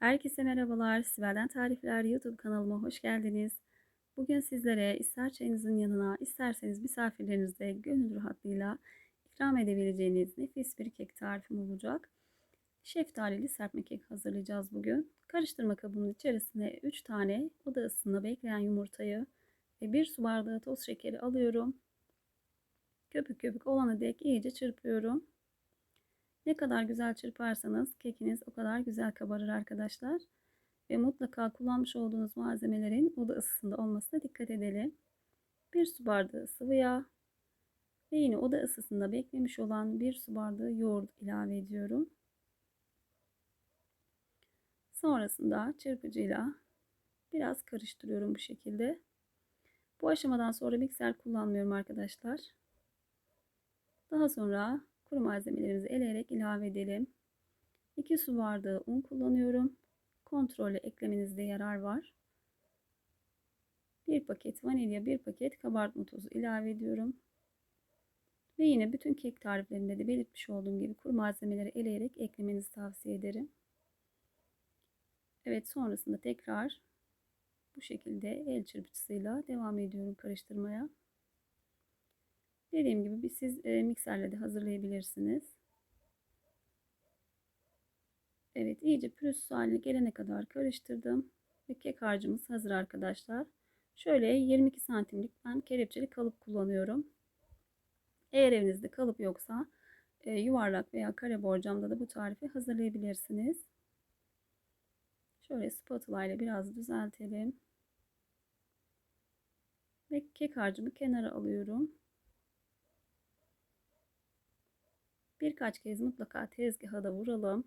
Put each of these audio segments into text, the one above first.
Herkese merhabalar. Sibel'den Tarifler YouTube kanalıma hoş geldiniz. Bugün sizlere ister çayınızın yanına isterseniz misafirlerinize gönül rahatlığıyla ikram edebileceğiniz nefis bir kek tarifim olacak. Şeftalili serpme kek hazırlayacağız bugün. Karıştırma kabının içerisine 3 tane oda ısısında bekleyen yumurtayı ve 1 su bardağı toz şekeri alıyorum. Köpük köpük olana dek iyice çırpıyorum. Ne kadar güzel çırparsanız kekiniz o kadar güzel kabarır arkadaşlar. Ve mutlaka kullanmış olduğunuz malzemelerin oda ısısında olmasına dikkat edelim. Bir su bardağı sıvı yağ ve yine oda ısısında beklemiş olan bir su bardağı yoğurt ilave ediyorum. Sonrasında çırpıcıyla biraz karıştırıyorum bu şekilde. Bu aşamadan sonra mikser kullanmıyorum arkadaşlar. Daha sonra Kuru malzemelerimizi eleyerek ilave edelim. 2 su bardağı un kullanıyorum. Kontrollü eklemenizde yarar var. 1 paket vanilya, 1 paket kabartma tozu ilave ediyorum. Ve yine bütün kek tariflerinde de belirtmiş olduğum gibi kuru malzemeleri eleyerek eklemenizi tavsiye ederim. Evet sonrasında tekrar bu şekilde el çırpıcısıyla devam ediyorum karıştırmaya. Dediğim gibi siz e, mikserle de hazırlayabilirsiniz. Evet iyice pürüzsüz haline gelene kadar karıştırdım. Ve kek harcımız hazır arkadaşlar. Şöyle 22 santimlik ben kelepçeli kalıp kullanıyorum. Eğer evinizde kalıp yoksa e, yuvarlak veya kare borcamda da bu tarifi hazırlayabilirsiniz. Şöyle spatula ile biraz düzeltelim. Ve kek harcımı kenara alıyorum. Birkaç kez mutlaka tezgaha da vuralım.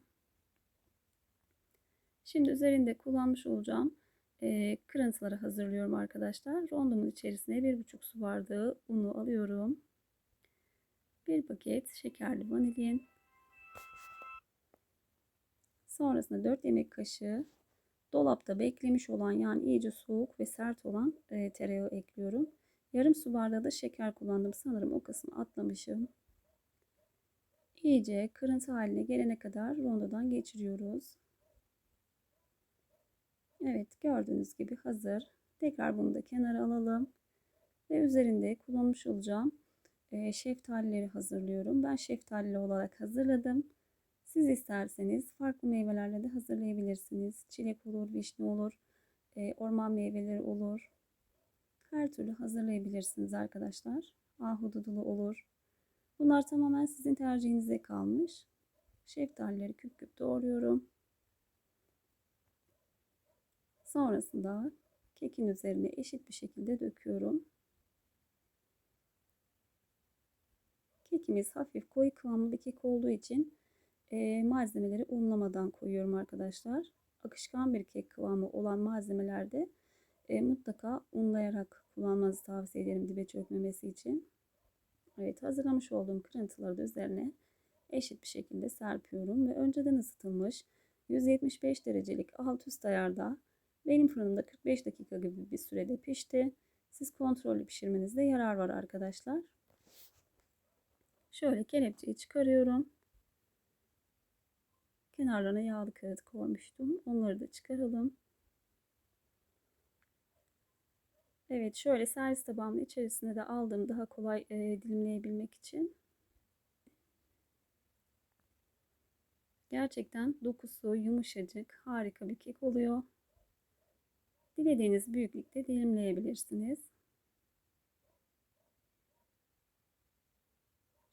Şimdi üzerinde kullanmış olacağım e, kırıntıları hazırlıyorum arkadaşlar. Rondomun içerisine 1,5 su bardağı unu alıyorum. 1 paket şekerli vanilin. Sonrasında 4 yemek kaşığı dolapta beklemiş olan yani iyice soğuk ve sert olan e, tereyağı ekliyorum. Yarım su bardağı da şeker kullandım. Sanırım o kısmı atlamışım iyice kırıntı haline gelene kadar rondodan geçiriyoruz. Evet gördüğünüz gibi hazır. Tekrar bunu da kenara alalım. Ve üzerinde kullanmış olacağım e, şeftalileri hazırlıyorum. Ben şeftalili olarak hazırladım. Siz isterseniz farklı meyvelerle de hazırlayabilirsiniz. Çilek olur, vişne olur, e, orman meyveleri olur. Her türlü hazırlayabilirsiniz arkadaşlar. Ahududulu olur. Bunlar tamamen sizin tercihinize kalmış. Şeftalileri küp küp doğruyorum. Sonrasında kekin üzerine eşit bir şekilde döküyorum. Kekimiz hafif koyu kıvamlı bir kek olduğu için e, malzemeleri unlamadan koyuyorum arkadaşlar. Akışkan bir kek kıvamı olan malzemelerde e, mutlaka unlayarak kullanmanızı tavsiye ederim dibe çökmemesi için. Evet hazırlamış olduğum kırıntıları da üzerine eşit bir şekilde serpiyorum ve önceden ısıtılmış 175 derecelik alt üst ayarda benim fırınımda 45 dakika gibi bir sürede pişti. Siz kontrollü pişirmenizde yarar var arkadaşlar. Şöyle kelepçeyi çıkarıyorum. Kenarlarına yağlı kağıt koymuştum. Onları da çıkaralım. Evet şöyle servis tabağımın içerisine de aldım daha kolay e, dilimleyebilmek için. Gerçekten dokusu yumuşacık harika bir kek oluyor. Dilediğiniz büyüklükte dilimleyebilirsiniz.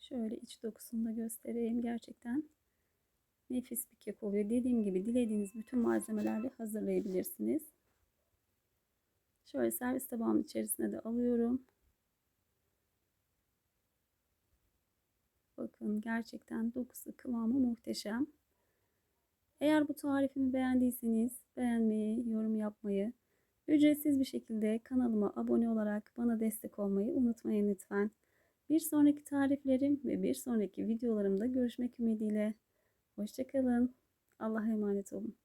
Şöyle iç dokusunu da göstereyim. Gerçekten nefis bir kek oluyor. Dediğim gibi dilediğiniz bütün malzemelerle hazırlayabilirsiniz. Şöyle servis tabağımın içerisine de alıyorum. Bakın gerçekten dokusu kıvamı muhteşem. Eğer bu tarifimi beğendiyseniz beğenmeyi, yorum yapmayı, ücretsiz bir şekilde kanalıma abone olarak bana destek olmayı unutmayın lütfen. Bir sonraki tariflerim ve bir sonraki videolarımda görüşmek ümidiyle. Hoşçakalın. Allah'a emanet olun.